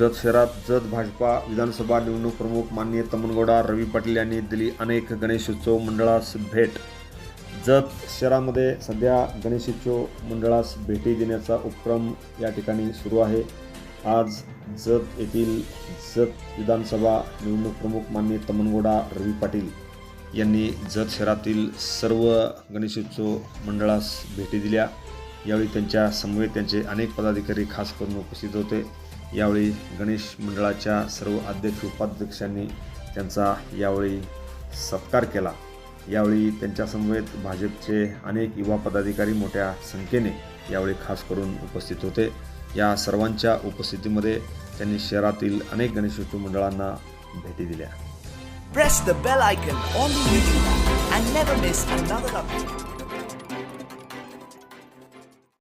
जत शहरात जत भाजपा विधानसभा निवडणूक प्रमुख माननीय तमनगौडा रवी पाटील यांनी दिली अनेक गणेशोत्सव मंडळास भेट. जत शहरामध्ये सध्या गणेशोत्सव मंडळास भेटी देण्याचा उपक्रम या ठिकाणी सुरू आहे. आज जत येथील जत विधानसभा निवडणूक प्रमुख माननीय तमनगौडा रवी पाटील यांनी जत शहरातील सर्व गणेशोत्सव मंडळास भेटी दिल्या. यावेळी त्यांच्या समवेत त्यांचे अनेक पदाधिकारी खास करून उपस्थित होते. यावेळी गणेश मंडळाच्या सर्व अध्यक्ष उपाध्यक्षांनी त्यांचा यावेळी सत्कार केला. यावेळी त्यांच्यासमवेत भाजपचे अनेक युवा पदाधिकारी मोठ्या संख्येने यावेळी खास करून उपस्थित होते. या सर्वांच्या उपस्थितीमध्ये त्यांनी शहरातील अनेक गणेशोत्सव मंडळांना भेटी दिल्या.